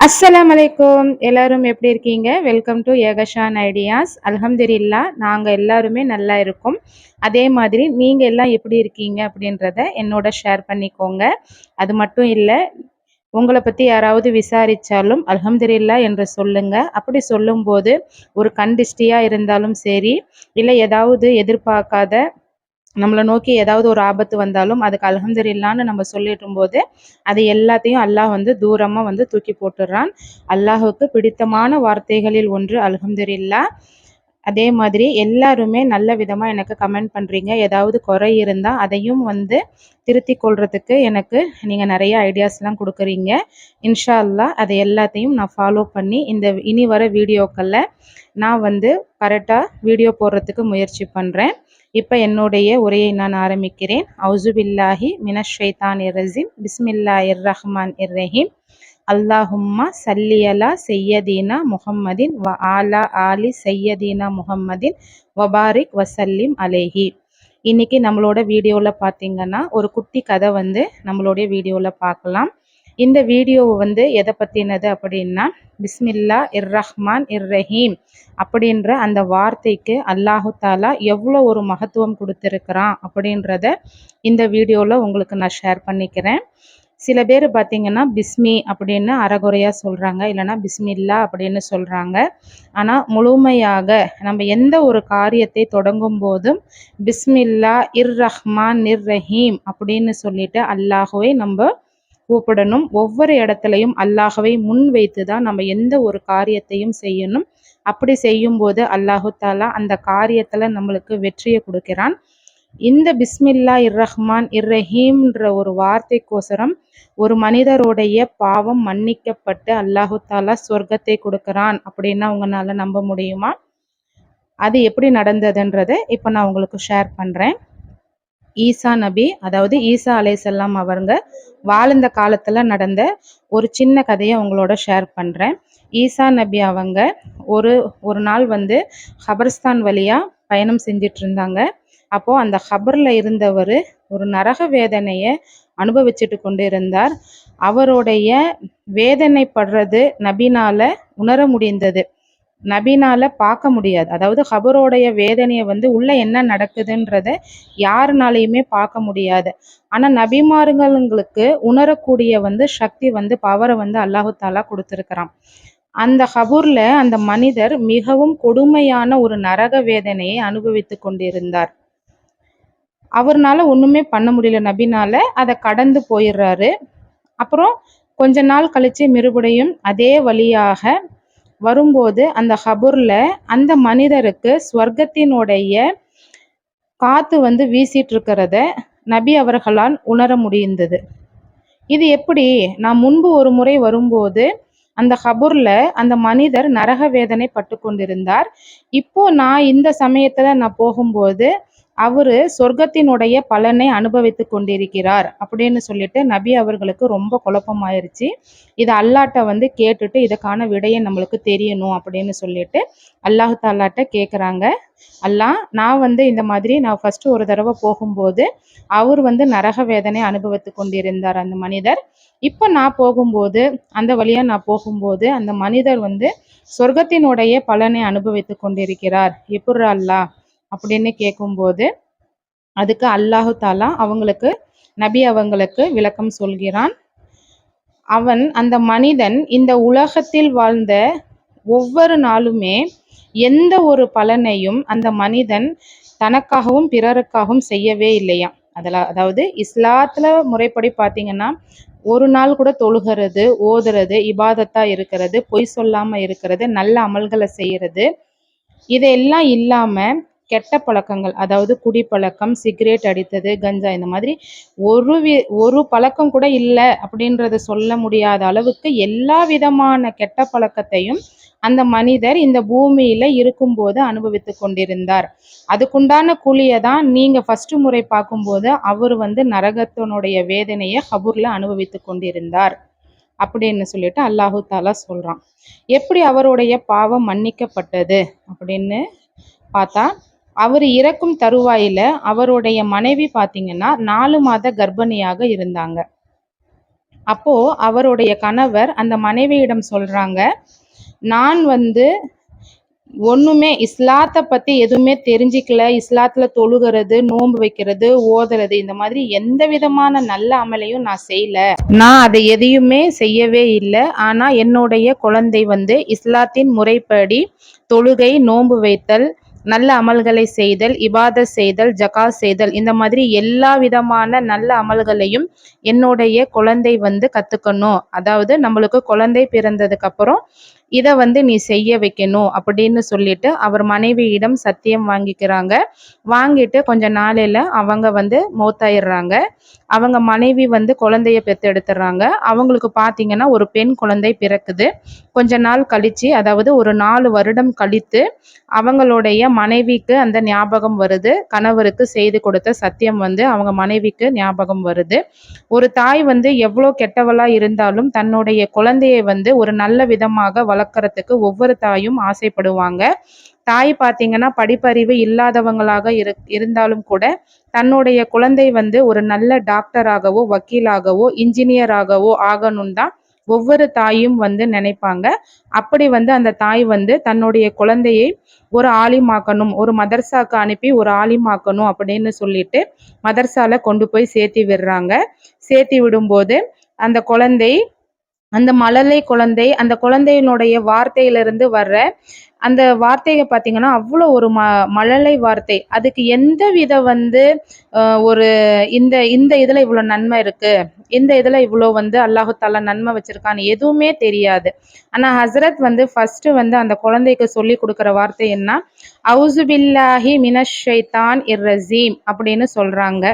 அஸ்ஸலாம் அலைக்கும் எல்லாரும் எப்படி இருக்கீங்க? Welcome to Ekashan ideas. அலமதுல்லா நாங்கள் எல்லாருமே நல்லா இருக்கோம். அதே மாதிரி நீங்கள் எல்லாம் எப்படி இருக்கீங்க அப்படின்றத என்னோட ஷேர் பண்ணிக்கோங்க. அது மட்டும் இல்லை உங்களை பற்றி யாராவது விசாரித்தாலும் அலமதுல்லா என்று சொல்லுங்கள் அப்படி சொல்லும்போது ஒரு கண்டிஷ்டியாக இருந்தாலும் சரி இல்லை ஏதாவது எதிர்பார்க்காத நம்மளை நோக்கி ஏதாவது ஒரு ஆபத்து வந்தாலும் அதுக்கு அல்ஹம்துலில்லான்னு நம்ம சொல்லிடும் போது அது எல்லாத்தையும் அல்லாஹ் வந்து தூரமாக வந்து தூக்கி போட்டுடுறான். அல்லாஹுக்கு பிடித்தமான வார்த்தைகளில் ஒன்று அல்ஹம்துலில்லா. அதே மாதிரி எல்லாருமே நல்ல விதமாக எனக்கு கமெண்ட் பண்ணுறீங்க ஏதாவது குறை இருந்தால் அதையும் வந்து திருத்தி கொள்றதுக்கு எனக்கு நீங்கள் நிறைய ஐடியாஸ்லாம் கொடுக்குறீங்க. இன்ஷா அல்லாஹ் அதை எல்லாத்தையும் நான் ஃபாலோ பண்ணி இந்த இனி வர வீடியோக்களில் நான் வந்து கரெக்டாக வீடியோ போடுறதுக்கு முயற்சி பண்ணுறேன் இப்போ என்னுடைய உரையை நான் ஆரம்பிக்கிறேன். அவுசுபில்லாஹி மினஷைதான் இரசிம் பிஸ்மில்லா இர் ரஹ்மான் இர் ரஹீம் அல்லாஹும்மா சல்லியலா செய்யதீனா முஹம்மதின் வ ஆலா ஆலி செய்யதீனா முஹம்மதின் வபாரிக் வசல்லிம் அலேஹி. இன்னைக்கு நம்மளோட வீடியோவில் பார்த்தீங்கன்னா ஒரு குட்டி கதை வந்து நம்மளுடைய வீடியோவில் பார்க்கலாம் இந்த வீடியோவை வந்து எதை பற்றினது அப்படின்னா பிஸ்மில்லா இர் ரஹ்மான் இர் ரஹீம் அப்படின்ற அந்த வார்த்தைக்கு அல்லாஹு தாலா எவ்வளோ ஒரு மகத்துவம் கொடுத்துருக்குறான் அப்படின்றத இந்த வீடியோவில் உங்களுக்கு நான் ஷேர் பண்ணிக்கிறேன். சில பேர் பார்த்திங்கன்னா பிஸ்மி அப்படின்னு அறகுறையாக சொல்கிறாங்க இல்லைனா பிஸ்மில்லா அப்படின்னு சொல்கிறாங்க ஆனால் முழுமையாக நம்ம எந்த ஒரு காரியத்தை தொடங்கும் போதும் பிஸ்மில்லா இர் ரஹ்மான் இர் ரஹீம் அப்படின்னு சொல்லிட்டு அல்லாஹுவை நம்ம கூப்பிடணும். ஒவ்வொரு இடத்துலையும் அல்லாஹவை முன் வைத்து தான் நம்ம எந்த ஒரு காரியத்தையும் செய்யணும். அப்படி செய்யும்போது அல்லாஹு தாலா அந்த காரியத்தில் நம்மளுக்கு வெற்றியை கொடுக்கிறான். இந்த பிஸ்மில்லா இர் ரஹ்மான் இர் ரஹீம்ன்ற ஒரு வார்த்தைக்கோசரம் ஒரு மனிதருடைய பாவம் மன்னிக்கப்பட்டு அல்லாஹு தாலா சொர்க்கத்தை கொடுக்குறான் அப்படின்னா உங்களால் நம்ப முடியுமா? அது எப்படி நடந்ததுன்றதை இப்போ நான் உங்களுக்கு ஷேர் பண்ணுறேன் ஈசா நபி அதாவது ஈசா அலைசல்லாம் அவருங்க வாழ்ந்த காலத்தில் நடந்த ஒரு சின்ன கதையை உங்களோட ஷேர் பண்ணுறேன் ஈசா நபி அவங்க ஒரு ஒரு நாள் வந்து ஹபர்ஸ்தான் வழியாக பயணம் செஞ்சிட்டு இருந்தாங்க. அப்போது அந்த ஹபரில் இருந்தவர் ஒரு நரக வேதனையை அனுபவிச்சுட்டு கொண்டு இருந்தார். அவருடைய வேதனைப்படுறது நபினால் உணர முடிந்தது. நபினால பார்க்க முடியாது. அதாவது ஹபரோடைய வேதனையை வந்து உள்ள என்ன நடக்குதுன்றத யாருனாலையுமே பார்க்க முடியாது. ஆனால் நபிமார்களுங்களுக்கு உணரக்கூடிய வந்து சக்தி வந்து பவரை வந்து அல்லாஹு தாலா கொடுத்துருக்கிறான். அந்த ஹபூர்ல அந்த மனிதர் மிகவும் கொடுமையான ஒரு நரக வேதனையை அனுபவித்து கொண்டிருந்தார். அவர்னால ஒண்ணுமே பண்ண முடியல நபினால. அதை கடந்து போயிடுறாரு. அப்புறம் கொஞ்ச நாள் கழிச்சு மறுபடியும் அதே வழியாக வரும்போது அந்த ஹபூர்ல அந்த மனிதருக்கு ஸ்வர்க்கத்தினுடைய காத்து வந்து வீசிட்டு இருக்கிறத நபி அவர்களால் உணர முடிந்தது. இது எப்படி? நான் முன்பு ஒரு முறை வரும்போது அந்த ஹபுர்ல அந்த மனிதர் நரக வேதனை பட்டு கொண்டிருந்தார் இப்போ நான் இந்த சமயத்துல நான் போகும்போது அவர் சொர்க்கத்தினுடைய பலனை அனுபவித்து கொண்டிருக்கிறார் அப்படின்னு சொல்லிட்டு நபி அவர்களுக்கு ரொம்ப குழப்பமாயிருச்சு. இதை அல்லாட்ட வந்து கேட்டுட்டு இதுக்கான விடையை நம்மளுக்கு தெரியணும் அப்படின்னு சொல்லிட்டு அல்லாஹு தாலாட்ட கேட்குறாங்க அல்லாஹ் நான் வந்து இந்த மாதிரி நான் ஃபர்ஸ்ட் ஒரு தடவை போகும்போது அவர் வந்து நரக வேதனை அனுபவித்து கொண்டிருந்தார் அந்த மனிதர். இப்போ நான் போகும்போது அந்த வழியாக நான் போகும்போது அந்த மனிதர் வந்து சொர்க்கத்தினுடைய பலனை அனுபவித்து கொண்டிருக்கிறார். எப்படி அல்லா அப்படின்னு கேட்கும்போது அதுக்கு அல்லாஹு தாலா அவங்களுக்கு நபி அவங்களுக்கு விளக்கம் சொல்கிறான். அவன் அந்த மனிதன் இந்த உலகத்தில் வாழ்ந்த ஒவ்வொரு நாளுமே எந்த ஒரு பலனையும் அந்த மனிதன் தனக்காகவும் பிறருக்காகவும் செய்யவே இல்லையா அதில் அதாவது இஸ்லாத்துல முறைப்படி பார்த்தீங்கன்னா ஒரு நாள் கூட தொழுகிறது ஓதுறது இபாதத்தா இருக்கிறது பொய் சொல்லாமல் இருக்கிறது நல்ல அமல்களை செய்கிறது இதெல்லாம் இல்லாமல் கெட்ட பழக்கங்கள் அதாவது குடிப்பழக்கம் சிகரெட் அடித்தது கஞ்சா இந்த மாதிரி ஒரு வி ஒரு பழக்கம் கூட இல்லை அப்படின்றத சொல்ல முடியாத அளவுக்கு எல்லா விதமான கெட்ட பழக்கத்தையும் அந்த மனிதர் இந்த பூமியில இருக்கும்போது அனுபவித்து கொண்டிருந்தார். அதுக்குண்டான கூலியை தான் நீங்க ஃபர்ஸ்ட் முறை பார்க்கும்போது அவர் வந்து நரகத்தினுடைய வேதனையை ஹபூர்ல அனுபவித்து கொண்டிருந்தார் அப்படின்னு சொல்லிட்டு அல்லாஹு தாலா சொல்றான். எப்படி அவருடைய பாவம் மன்னிக்கப்பட்டது அப்படின்னு பார்த்தா அவர் இறக்கும் தருவாயில அவருடைய மனைவி பார்த்தீங்கன்னா நாலு மாத கர்ப்பிணியாக இருந்தாங்க. அப்போ அவருடைய கணவர் அந்த மனைவியிடம் சொல்றாங்க நான் வந்து ஒண்ணுமே இஸ்லாத்தை பத்தி எதுவுமே தெரிஞ்சிக்கல. இஸ்லாத்துல தொழுகிறது நோன்பு வைக்கிறது ஓதுறது இந்த மாதிரி எந்த விதமான நல்ல அமலையும் நான் செய்யல. நான் அதை எதையுமே செய்யவே இல்லை. ஆனா என்னுடைய குழந்தை வந்து இஸ்லாத்தின் முறைப்படி தொழுகை நோன்பு வைத்தல் நல்ல அமல்களை செய்தல் இபாத செய்தல் ஜகா செய்தல் இந்த மாதிரி எல்லா விதமான நல்ல அமல்களையும் என்னுடைய குழந்தை வந்து கத்துக்கணும். அதாவது நம்மளுக்கு குழந்தை பிறந்ததுக்கு அப்புறம் இதை வந்து நீ செய்ய வைக்கணும் அப்படின்னு சொல்லிட்டு அவர் மனைவியிடம் சத்தியம் வாங்கிக்கிறாங்க. வாங்கிட்டு கொஞ்ச நாளையில் அவங்க வந்து மௌத்தாயிடுறாங்க. அவங்க மனைவி வந்து குழந்தைய பெத்தெடுத்துடுறாங்க. அவங்களுக்கு பார்த்தீங்கன்னா ஒரு பெண் குழந்தை பிறக்குது. கொஞ்ச நாள் கழித்து அதாவது ஒரு நாலு வருடம் கழித்து அவங்களுடைய மனைவிக்கு அந்த ஞாபகம் வருது. கணவருக்கு செய்து கொடுத்த சத்தியம் வந்து அவங்க மனைவிக்கு ஞாபகம் வருது. ஒரு தாய் வந்து எவ்வளோ கெட்டவளாக இருந்தாலும் தன்னுடைய குழந்தையை வந்து ஒரு நல்ல விதமாக வளர்க்கறதுக்கு ஒவ்வொரு தாயும் ஆசைப்படுவாங்க. தாய் பார்த்தீங்கன்னா படிப்பறிவு இல்லாதவங்களாக இரு இருந்தாலும் கூட தன்னுடைய குழந்தை வந்து ஒரு நல்ல டாக்டராகவோ வக்கீலாகவோ இன்ஜினியராகவோ ஆகணும் தான் ஒவ்வொரு தாயும் வந்து நினைப்பாங்க. அப்படி வந்து அந்த தாய் வந்து தன்னுடைய குழந்தையை ஒரு ஆலிமாக்கணும் ஒரு மதர்சாக்கு அனுப்பி ஒரு ஆலிமாக்கணும் அப்படின்னு சொல்லிட்டு மதர்சால கொண்டு போய் சேர்த்தி விடுறாங்க. சேர்த்தி விடும்போது அந்த குழந்தை அந்த மழலை குழந்தை அந்த குழந்தையினுடைய வார்த்தையிலிருந்து வர்ற அந்த வார்த்தையை பார்த்தீங்கன்னா அவ்வளோ ஒரு ம மழலை வார்த்தை. அதுக்கு எந்த வித வந்து ஒரு இந்த இந்த இதில் இவ்வளோ நன்மை இருக்கு? இந்த இதில் இவ்வளோ வந்து அல்லாஹால நன்மை வச்சுருக்கான்னு எதுவுமே தெரியாது. ஆனால் ஹஸ்ரத் வந்து ஃபர்ஸ்ட் வந்து அந்த குழந்தைக்கு சொல்லி கொடுக்குற வார்த்தை என்ன? அவுசுபில்லாஹி மினஷ் ஷைத்தான் இர் ரசீம் அப்படின்னு சொல்றாங்க.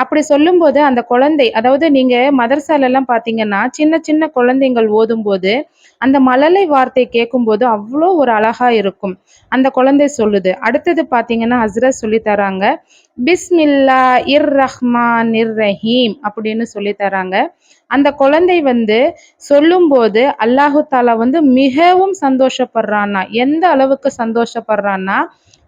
அப்படி சொல்லும்போது அந்த குழந்தை அதாவது நீங்க மதர்சாலெல்லாம் பார்த்தீங்கன்னா சின்ன சின்ன குழந்தைங்கள் ஓதும்போது அந்த மழலை வார்த்தை கேட்கும்போது அவ்வளோ ஒரு அழகா இருக்கும். அந்த குழந்தை சொல்லுது. அடுத்தது பார்த்தீங்கன்னா ஹஸ்ரத் சொல்லி தராங்க பிஸ்மில்லா இர் ரஹ்மான் இர் ரஹீம் அப்படின்னு சொல்லி தராங்க. அந்த குழந்தை வந்து சொல்லும்போது அல்லாஹு தாலா வந்து மிகவும் சந்தோஷப்படுறான்னா எந்த அளவுக்கு சந்தோஷப்படுறான்னா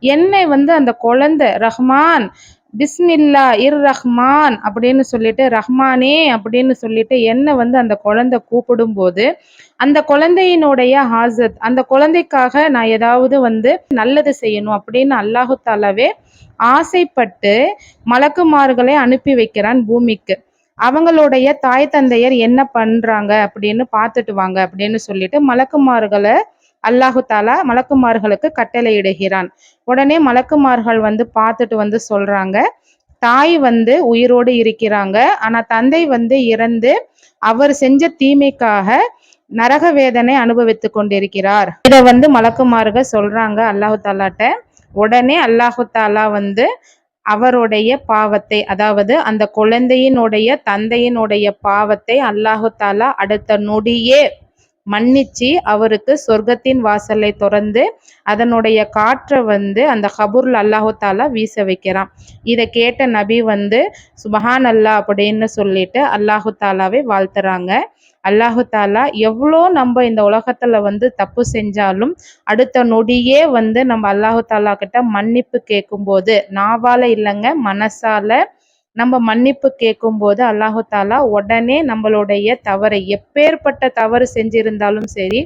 என்னை வந்து அந்த குழந்தை ரஹ்மான் பிஸ்மில்லா இர் ரஹ்மான் அப்படின்னு சொல்லிட்டு ரஹ்மானே அப்படின்னு சொல்லிட்டு என்னை வந்து அந்த குழந்தை கூப்பிடும்போது அந்த குழந்தையினுடைய ஹாசத் அந்த குழந்தைக்காக நான் ஏதாவது வந்து நல்லது செய்யணும் அப்படின்னு அல்லாஹு தாலாவே ஆசைப்பட்டு மலக்குமார்களை அனுப்பி வைக்கிறான் பூமிக்கு. அவங்களுடைய தாய் தந்தையர் என்ன பண்றாங்க அப்படின்னு பார்த்துட்டு வாங்க அப்படின்னு சொல்லிட்டு மலக்குமார்களை அல்லாஹு தாலா மலக்குமார்களுக்கு கட்டளையிடுகிறான். உடனே மலக்குமார்கள் வந்து பார்த்துட்டு வந்து சொல்றாங்க தாய் வந்து உயிரோடு இருக்கிறாங்க ஆனா தந்தை வந்து இறந்து அவர் செஞ்ச தீமைக்காக நரக வேதனை அனுபவித்து கொண்டிருக்கிறார். இதை வந்து மலக்குமார்கள் சொல்றாங்க அல்லாஹு தாலாட்ட. உடனே அல்லாஹு தாலா வந்து அவருடைய பாவத்தை அதாவது அந்த குழந்தையினுடைய தந்தையினுடைய பாவத்தை அல்லாஹு தாலா அடுத்த நொடியே மன்னிச்சு அவருக்கு சொர்க்கத்தின் வாசலை திறந்து அதனுடைய காற்றை வந்து அந்த ஹபுர்ல அல்லாஹாலா வீச வைக்கிறான். இதை கேட்ட நபி வந்து சுபஹான் அல்லா அப்படின்னு சொல்லிட்டு அல்லாஹு தாலாவை வாழ்த்துறாங்க. அல்லாஹு தாலா எவ்வளோ நம்ம இந்த உலகத்துல வந்து தப்பு செஞ்சாலும் அடுத்த நொடியே வந்து நம்ம அல்லாஹு தாலா கிட்ட மன்னிப்பு கேட்கும்போது நாவால இல்லைங்க மனசால நம்ம மன்னிப்பு கேட்கும்போது அல்லாஹு தாலா உடனே நம்மளுடைய தவறை எப்பேற்பட்ட தவறு செஞ்சிருந்தாலும் சரி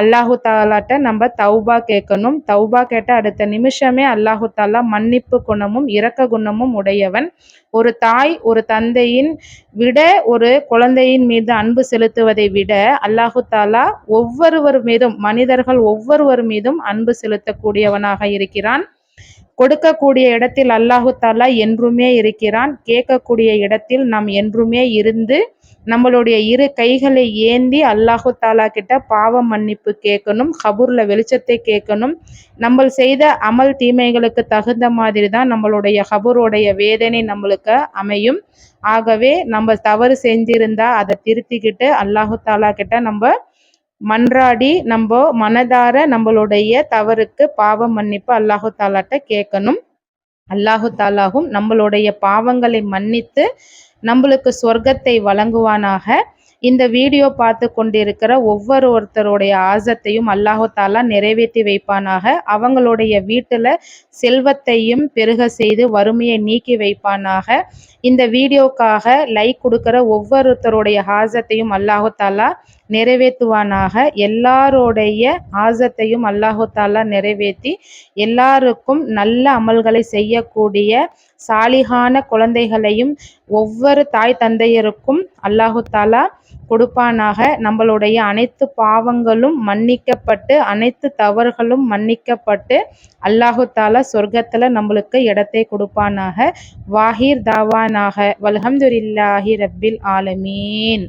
அல்லாஹு தாலாட்ட நம்ம தௌபா கேட்கணும். தௌபா கேட்ட அடுத்த நிமிஷமே அல்லாஹு தாலா மன்னிப்பு குணமும் இரக்க குணமும் உடையவன். ஒரு தாய் ஒரு தந்தையின் விட ஒரு குழந்தையின் மீது அன்பு செலுத்துவதை விட அல்லாஹு தாலா ஒவ்வொருவர் மீதும் மனிதர்கள் ஒவ்வொருவர் மீதும் அன்பு செலுத்தக்கூடியவனாக இருக்கிறான். கொடுக்கக்கூடிய இடத்தில் அல்லாஹு தாலா என்றுமே இருக்கிறான். கேட்கக்கூடிய இடத்தில் நாம் என்றுமே இருந்து நம்மளுடைய இரு கைகளை ஏந்தி அல்லாஹு தாலா கிட்ட பாவ மன்னிப்பு கேட்கணும் கபூர்ல வெளிச்சத்தை கேட்கணும். நம்ம செய்த அமல் தீமைகளுக்கு தகுந்த மாதிரி தான் நம்மளுடைய கபூருடைய வேதனை நம்மளுக்கு அமையும். ஆகவே நம்ம தவறு செஞ்சிருந்தா அதை திருத்திக்கிட்டு அல்லாஹு தாலா கிட்ட நம்ம மன்றாடி நம்ம மனதார நம்மளுடைய தவறுக்கு பாவ மன்னிப்பு அல்லாஹு தாலாட்ட கேட்கணும் அல்லாஹு தாலாகும் நம்மளுடைய பாவங்களை மன்னித்து நம்மளுக்கு சொர்க்கத்தை வழங்குவானாக. இந்த வீடியோ பார்த்து கொண்டிருக்கிற ஒவ்வொரு ஒருத்தருடைய ஆசத்தையும் அல்லாஹு தாலா நிறைவேற்றி வைப்பானாக. அவங்களுடைய வீட்டில் செல்வத்தையும் பெருக செய்து வறுமையை நீக்கி வைப்பானாக. இந்த வீடியோக்காக லைக் கொடுக்குற ஒவ்வொருத்தருடைய ஆசத்தையும் அல்லாஹு தாலா நிறைவேற்றுவானாக. எல்லாரோடைய ஆசத்தையும் அல்லாஹு தாலா நிறைவேற்றி எல்லாருக்கும் நல்ல அமல்களை செய்யக்கூடிய சாலிகான குழந்தைகளையும் ஒவ்வொரு தாய் தந்தையருக்கும் அல்லாஹு தாலா கொடுப்பானாக. நம்மளுடைய அனைத்து பாவங்களும் மன்னிக்கப்பட்டு அனைத்து தவறுகளும் மன்னிக்கப்பட்டு அல்லாஹு தாலா சொர்க்கத்தில் நம்மளுக்கு இடத்தை கொடுப்பானாக. வாஹிர் தாவானாக. வல்ஹம்துல்லாஹி ரப்பில் ஆலமீன்.